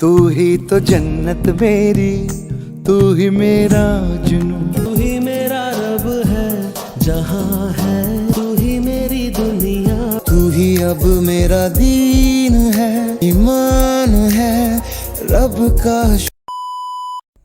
तू ही तो जन्नत मेरी तू ही मेरा जुनू तू ही मेरा रब है जहाँ है तू ही मेरी दुनिया तू ही अब मेरा दीन है ईमान है रब का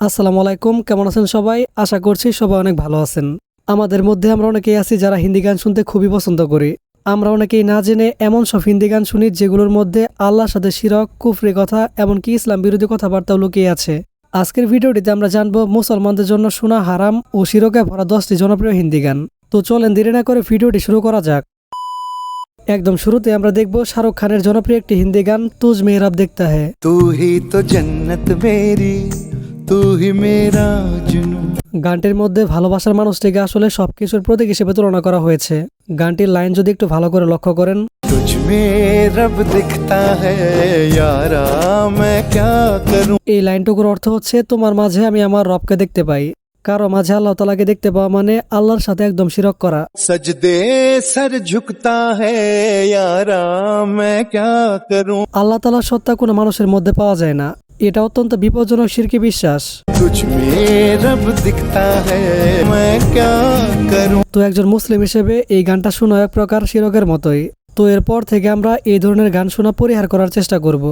আসসালামু আলাইকুম কেমন আছেন সবাই আশা করছি সবাই অনেক ভালো আছেন আমাদের মধ্যে আমরা অনেকেই আছি যারা হিন্দি গান শুনতে খুবই পছন্দ করি আমরা অনেকেই না জেনে এমন সব হিন্দি গান শুনি যেগুলোর মধ্যে আল্লাহর সাথে শিরক, কুফরি কথা, এমনকি ইসলাম বিরোধী কথাবার্তাও লুকিয়ে আছে। আজকের ভিডিওটিতে আমরা জানব মুসলমানদের জন্য শোনা হারাম ও শিরকে ভরা দশটি জনপ্রিয় হিন্দি গান। তো চলেন দেরি না করে ভিডিওটি শুরু করা যাক। একদম শুরুতে আমরা দেখব শাহরুখ খানের জনপ্রিয় একটি হিন্দি গান, তুজ মেহরাব দেখতে হ্যাঁ গানটির মধ্যে ভালোবাসার মানুষটিকে আসলে সবকিছুর প্রতীক হিসেবে তুলনা করা হয়েছে। গানটির লাইন যদি একটু ভালো করে লক্ষ্য করেন। এই লাইনটুকুর অর্থ হচ্ছে তোমার মাঝে আমি আমার রবকে দেখতে পাই। কারও মাঝে আল্লাহ তালাকে দেখতে পাওয়া মানে আল্লাহর সাথে একদম শিরক করা। আল্লাহ তালার সত্তা কোনো মানুষের মধ্যে পাওয়া যায় না। এটা অত্যন্ত বিপজ্জনক শিরকি বিশ্বাস। তো একজন মুসলিম হিসেবে এই গানটা শোনা এক প্রকার শিরকের মতোই। তো এরপর থেকে আমরা এই ধরনের গান শোনা পরিহার করার চেষ্টা করব।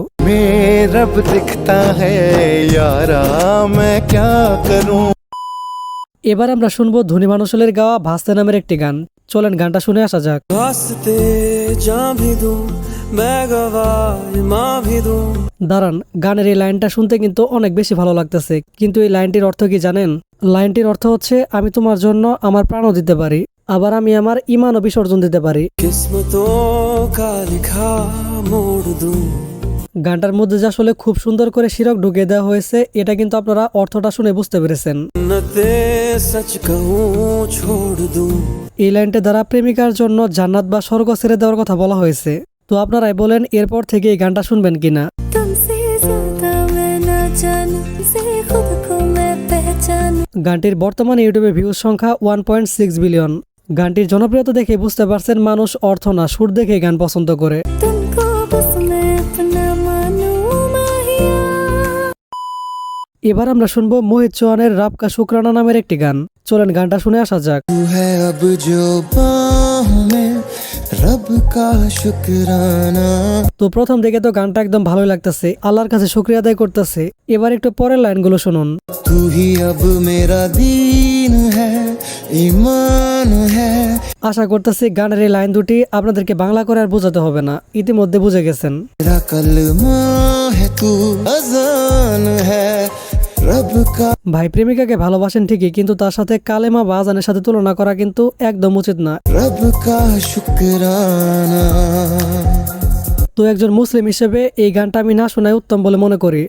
এবার আমরা শুনব ধনী মানুষলের গাওয়া ভাস্তে নামের একটি গান। চলেন গানটা শুনে আসা যাক। দাঁড়ান গানের এই লাইনটা শুনতে কিন্তু অনেক বেশি ভালো লাগতেছে। কিন্তু এই লাইনটির অর্থ কি জানেন? লাইনটির অর্থ হচ্ছে আমি তোমার জন্য আমার প্রাণও দিতে পারি আবার আমি আমার ইমানও বিসর্জন দিতে পারি। গানটার মধ্যে যে আসলে খুব সুন্দর করে শিরক ঢুকে দেওয়া হয়েছে এটা কিন্তু আপনারা অর্থটা শুনে বুঝতে পেরেছেন। এই লাইনটা দ্বারা প্রেমিকার জন্য জান্নাত বা স্বর্গ ছেড়ে দেওয়ার কথা বলা হয়েছে। তো আপনারাই বলেন এরপর থেকে এই গানটা শুনবেন কিনা? গানটির বর্তমানে ইউটিউবে ভিউজ সংখ্যা ওয়ান পয়েন্ট সিক্স বিলিয়ন গানটির জনপ্রিয়তা দেখে বুঝতে পারছেন মানুষ অর্থ না সুর দেখে গান পছন্দ করে। এবার আমরা শুনব মোহিত চৌহানের রাবকা শুক্রানা নামের একটি গান। চলেন গানটা শুনে আসা যাক। তো প্রথম দিকে তো গানটা একদম ভালোই লাগতেছে আল্লাহর কাছে শুক্রিয়া আদায় করতেছে। এবার একটু পরের লাইনগুলো শুনুন তুই আব মেরা দিন ইমান আশা করতেছি গানের এই লাইন দুটি আপনাদেরকে বাংলা করে আর বোঝাতে হবে না ইতিমধ্যে বুঝে গেছেন। ভাই প্রেমিকাকে ভালোবাসেন ঠিকই কিন্তু তার সাথে কালেমা বাজানের সাথে তুলনা করা কিন্তু একদম উচিত না। তো একজন মুসলিম হিসেবে এই গানটা আমি না শোনায় উত্তম বলে মনে করি।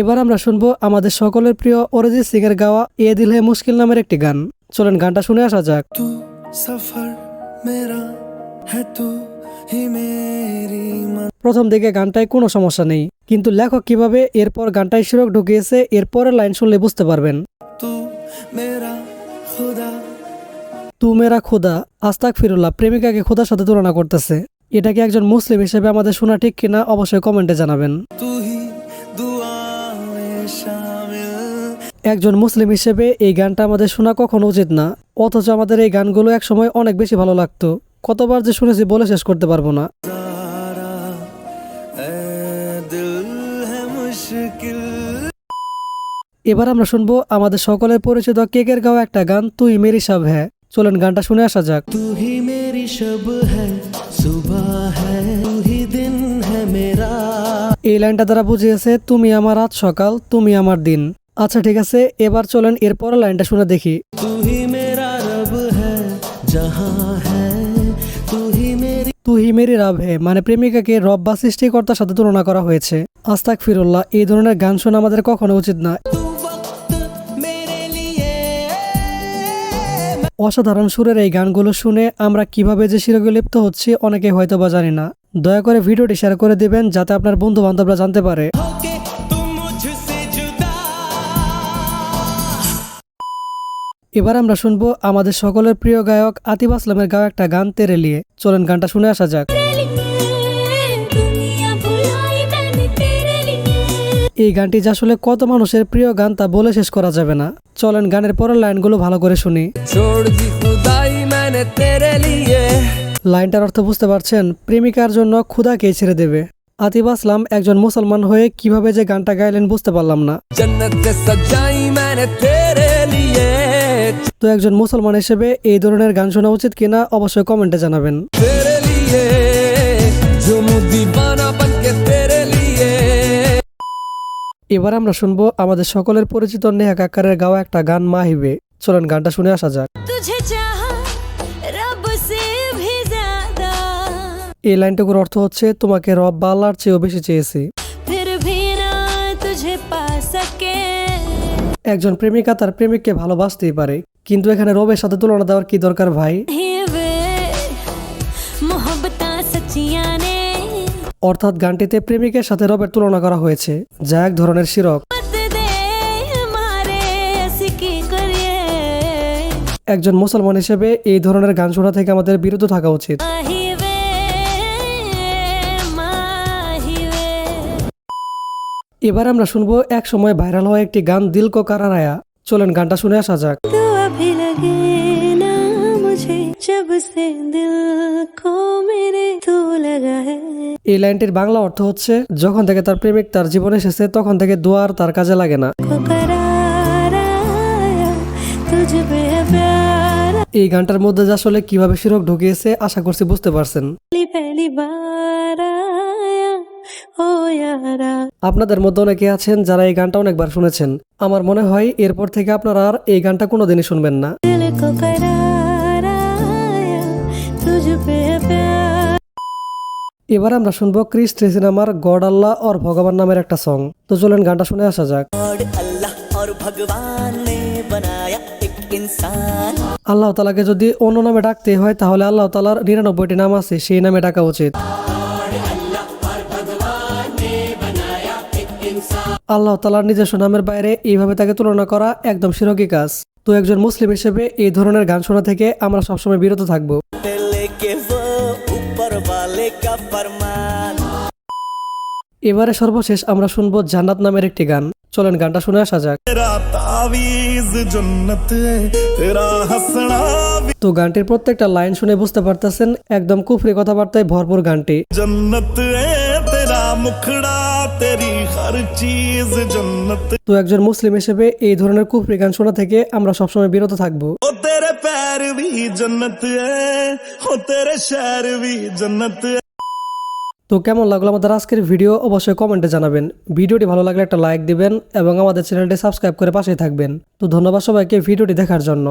এবার আমরা শুনব আমাদের সকলের প্রিয় অরিজিৎ সিং এর গাওয়া এ দিল হে মুশকিল নামের একটি গান। চলেন গানটা শুনে আসা যাক। সফর মেরা হ্যাঁ প্রথম দিকে গানটায় কোনো সমস্যা নেই কিন্তু লেখক কীভাবে এরপর গানটায় সুরক ঢুকিয়েছে এরপরের লাইন শুনলে বুঝতে পারবেন। তু মেরা খোদা। আস্তাক ফিরুল্লাহ প্রেমিকাকে খোদার সাথে তুলনা করতেছে। এটা কি একজন মুসলিম হিসেবে আমাদের শোনা ঠিক কিনা অবশ্যই কমেন্টে জানাবেন। একজন মুসলিম হিসেবে এই গানটা আমাদের শোনা কখনো উচিত না অথচ আমাদের এই গানগুলো একসময় অনেক বেশি ভালো লাগতো। কতবার যে শুনেছি বলে শেষ করতে পারব না। এবার আমরা শুনব আমাদের সকলের পরিচিত কেকের গাওয়া একটা গান তুই মেরি সব হ্যাঁ। চলেন গানটা শুনে আসা যাক। তুই মেরি সব হ্যাঁ, হ্যাঁ, হ্যাঁ এই লাইনটা দ্বারা বুঝিয়েছে তুমি আমার রাত সকাল তুমি আমার দিন। আচ্ছা ঠিক আছে এবার চলেন এরপর লাইনটা শুনে দেখি। তুই তু হি মেরি হে। মানে প্রেমিকাকে রব বা সৃষ্টিকর্তার সাথে তুলনা করা হয়েছে। আস্তাক ফিরুল্লাহ এই ধরনের গান শোনা আমাদের কখনো উচিত না। অসাধারণ সুরের এই গানগুলো শুনে আমরা কীভাবে যে শিরোগে লিপ্ত হচ্ছি, অনেকে হয়তো বা জানি না। দয়া করে ভিডিওটি শেয়ার করে দিবেন, যাতে আপনার বন্ধু বান্ধবরা জানতে পারে। এবার আমরা শুনব আমাদের সকলের প্রিয় গায়ক আতিফ আসলামের গাওয়া একটা গান তেরে নিয়ে চলেন গানটা শুনে আসা যাক। এই গানটি যা আসলে কত মানুষের প্রিয় গান তা বলে শেষ করা যাবে না। চলেন গানের পরের লাইনগুলো ভালো করে শুনি। লাইনটার অর্থ বুঝতে পারছেন প্রেমিকার জন্য ক্ষুদাকে ছেড়ে দেবে? আতিফ আসলাম একজন মুসলমান হয়ে কীভাবে যে গানটা গাইলেন বুঝতে পারলাম না। তো একজন মুসলমান হিসেবে এই ধরনের গান শোনা উচিত কিনা অবশ্যই কমেন্টে জানাবেন। এবার আমরা শুনব আমাদের সকলের পরিচিত নেহা কাকারের গাওয়া একটা গান মাহিবে। চলেন গানটা শুনে আসা যাক। এই লাইনটুকুর অর্থ হচ্ছে তোমাকে রব বা আল্লাহর চেয়েও বেশি চেয়েছি। একজন প্রেমিকা তার প্রেমিককে ভালোবাসতেই পারে কিন্তু এখানে রবের সাথে তুলনা দেওয়ার কি দরকার ভাই? অর্থাৎ গানটিতে প্রেমিকের সাথে রবের তুলনা করা হয়েছে যা এক ধরনের শিরক। একজন মুসলমান হিসেবে এই ধরনের গান শোনা থেকে আমাদের বিরত থাকা উচিত। এবার আমরা শুনব এক সময় ভাইরাল হওয়া একটি গান দিল কো কারারায়া। চলেন গানটা শুনে আসা যাক। এই লাইনটির বাংলা অর্থ হচ্ছে যখন থেকে তার প্রেমিক তার জীবনে এসেছে তখন থেকে দোয়ার তার কাজে লাগে না। এই গানটার মধ্যে আসলে কীভাবে শিরক ঢুকিয়েছে আশা করছি বুঝতে পারছেন। আপনাদের মধ্যে অনেকে আছেন যারা এই গানটা অনেকবার শুনেছেন। আমার মনে হয় এরপর থেকে আপনারা আর এই গানটা কোনোদিনই শুনবেন না। এবার আমরা শুনব ক্রিস সিনেমার গড আল্লাহ অর ভগবান নামের একটা সং তো চলেন গানটা শুনে আসা যাক। আল্লাহ তালাকে যদি অন্য নামে ডাকতে হয় তাহলে আল্লাহ তালার নিরানব্বইটি নাম আছে সেই নামে ডাকা উচিত। আল্লাহ তালার নিজস্ব নামের বাইরে এইভাবে তাকে তুলনা করা একদম শিরকি কাজ। তো একজন মুসলিম হিসেবে এই ধরনের গান শোনা থেকে আমরা সবসময় বিরত থাকব। এবারে সর্বশেষ আমরা শুনব জান্নাত নামের একটি গান। চলেন গানটা শুনে আসা যাক। তো গানটির প্রত্যেকটা লাইন শুনে বুঝতে পারতেছেন একদম কুফরি কথাবার্তায় ভরপুর গানটি। তো একজন মুসলিম হিসেবে এই ধরনের কুফরি গান শোনা থেকে আমরা সবসময় বিরত থাকব। তো কেমন লাগল আমাদের আজকের ভিডিও? অবশ্যই কমেন্টে জানাবেন। ভিডিওটি ভালো লাগলে একটা লাইক দিবেন এবং আমাদের চ্যানেলটি সাবস্ক্রাইব করে পাশেই থাকবেন। তো ধন্যবাদ সবাইকে ভিডিওটি দেখার জন্য।